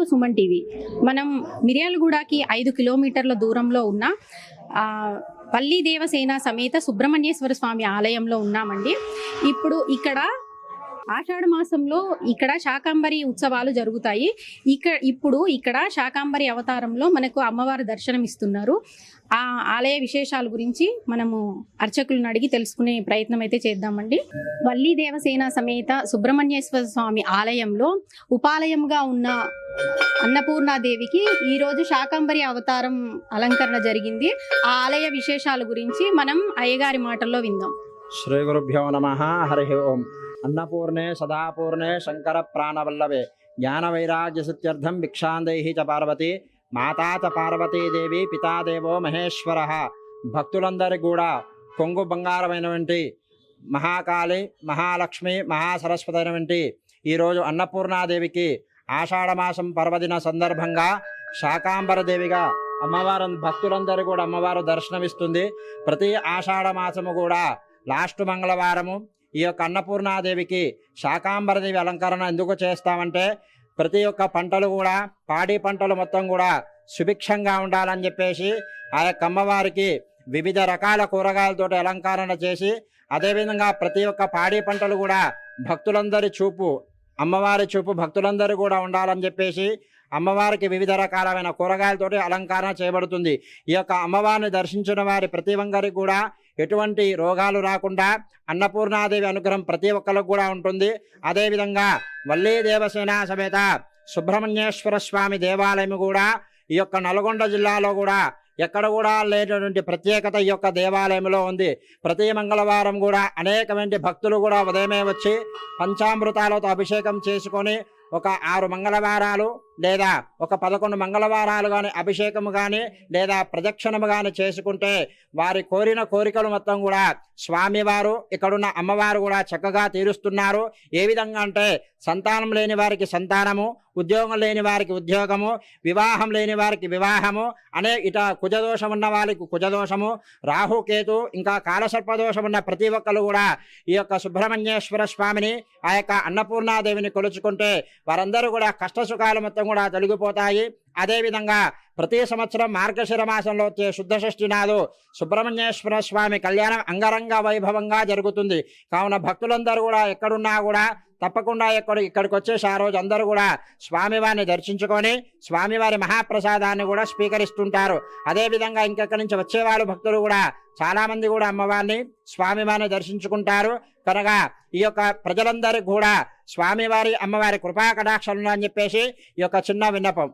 To Suman TV. మనం మిర్యాలగూడకి ఐదు కిలోమీటర్ల దూరంలో ఉన్న పల్లి దేవసేన సమేత సుబ్రహ్మణ్యేశ్వర స్వామి ఆలయంలో ఉన్నామండి. ఇప్పుడు ఇక్కడ ఆషాఢ మాసంలో ఇక్కడ శాకాంబరి ఉత్సవాలు జరుగుతాయి. ఇక్కడ ఇప్పుడు ఇక్కడ శాకాంబరి అవతారంలో మనకు అమ్మవారు దర్శనం ఇస్తున్నారు ఆ ఆలయ విశేషాల గురించి మనము అర్చకులను అడిగి తెలుసుకునే ప్రయత్నం అయితే చేద్దామండి. వల్లి దేవసేన సమేత సుబ్రహ్మణ్యేశ్వర స్వామి ఆలయంలో ఉపాలయంగా ఉన్న అన్నపూర్ణాదేవికి ఈరోజు శాకంబరి శాకాంబరి అవతారం అలంకరణ జరిగింది. ఆ ఆలయ విశేషాల గురించి మనం అయ్యగారి మాటల్లో విందాం. శ్రీ గురుభ్యో నమ హరి ఓం. అన్నపూర్ణే సదాపూర్ణే శంకర ప్రాణవల్లభే జ్ఞాన వైరాగ్య సత్యర్థం భిక్షాందై చ పార్వతి మాతా చ పార్వతీదేవి పితాదేవో మహేశ్వర. భక్తులందరి కూడా కొంగు బంగారమైనటువంటి మహాకాళి మహాలక్ష్మి మహాసరస్వతి అయినటువంటి ఈరోజు అన్నపూర్ణాదేవికి ఆషాఢమాసం పర్వదిన సందర్భంగా శాకాంబరదేవిగా అమ్మవారు భక్తులందరూ కూడా అమ్మవారు దర్శనమిస్తుంది. ప్రతి ఆషాఢ మాసము కూడా లాస్ట్ మంగళవారము ఈ యొక్క అన్నపూర్ణాదేవికి శాకాంబరదేవి అలంకరణ ఎందుకు చేస్తామంటే ప్రతి ఒక్క పంటలు కూడా పాడి పంటలు మొత్తం కూడా సుభిక్షంగా ఉండాలని చెప్పేసి ఆ యొక్క అమ్మవారికి వివిధ రకాల కూరగాయలతోటి అలంకరణ చేసి అదేవిధంగా ప్రతి ఒక్క పాడి పంటలు కూడా భక్తులందరి చూపు అమ్మవారి చూపు భక్తులందరూ కూడా ఉండాలని చెప్పేసి అమ్మవారికి వివిధ రకాలమైన కూరగాయలతోటి అలంకరణ చేయబడుతుంది. ఈ యొక్క అమ్మవారిని దర్శించిన వారి ప్రతి ఒక్కరికి కూడా ఎటువంటి రోగాలు రాకుండా అన్నపూర్ణాదేవి అనుగ్రహం ప్రతి ఒక్కరికి కూడా ఉంటుంది. అదేవిధంగా వల్లీ దేవసేన సమేత సుబ్రహ్మణ్యేశ్వర స్వామి దేవాలయం కూడా ఈ యొక్క నల్గొండ జిల్లాలో కూడా ఎక్కడ కూడా లేనటువంటి ప్రత్యేకత ఈ యొక్క దేవాలయంలో ఉంది. ప్రతి మంగళవారం కూడా అనేకమంది భక్తులు కూడా ఉదయమే వచ్చి పంచామృతాలతో అభిషేకం చేసుకొని ఒక ఆరు మంగళవారాలు లేదా ఒక పదకొండు మంగళవారాలు కానీ అభిషేకము కానీ లేదా ప్రదక్షిణము కానీ చేసుకుంటే వారి కోరిన కోరికలు మొత్తం కూడా స్వామివారు ఇక్కడున్న అమ్మవారు కూడా చక్కగా తీరుస్తున్నారు. ఏ విధంగా అంటే సంతానం లేని వారికి సంతానము ఉద్యోగం లేని వారికి ఉద్యోగము వివాహం లేని వారికి వివాహము అనే ఇట కుజదోషం ఉన్న వారికి కుజదోషము రాహుకేతు ఇంకా కాలసర్పదోషం ఉన్న ప్రతి ఒక్కరు కూడా ఈ యొక్క సుబ్రహ్మణ్యేశ్వర స్వామిని ఆ యొక్క అన్నపూర్ణాదేవిని కొలుచుకుంటే వారందరూ కూడా కష్టసుఖాలు మొత్తం కూడా తొలగిపోతాయి. అదేవిధంగా ప్రతి సంవత్సరం మార్గశిర మాసంలో వచ్చే శుద్ధ షష్ఠి నాడు సుబ్రహ్మణ్యేశ్వర స్వామి కళ్యాణం అంగరంగ వైభవంగా జరుగుతుంది. కావున భక్తులందరూ కూడా ఎక్కడున్నా కూడా తప్పకుండా ఇక్కడ ఇక్కడికి వచ్చేసి ఆ రోజు అందరూ కూడా స్వామివారిని దర్శించుకొని స్వామివారి మహాప్రసాదాన్ని కూడా స్వీకరిస్తుంటారు. అదేవిధంగా ఇంకెక్కడి నుంచి వచ్చేవాళ్ళు భక్తులు కూడా చాలామంది కూడా అమ్మవారిని స్వామివారిని దర్శించుకుంటారు. కనుక ఈ యొక్క ప్రజలందరికీ కూడా స్వామివారి అమ్మవారి కృపా కటాక్షలు అని చెప్పేసి ఈ యొక్క చిన్న విన్నపం.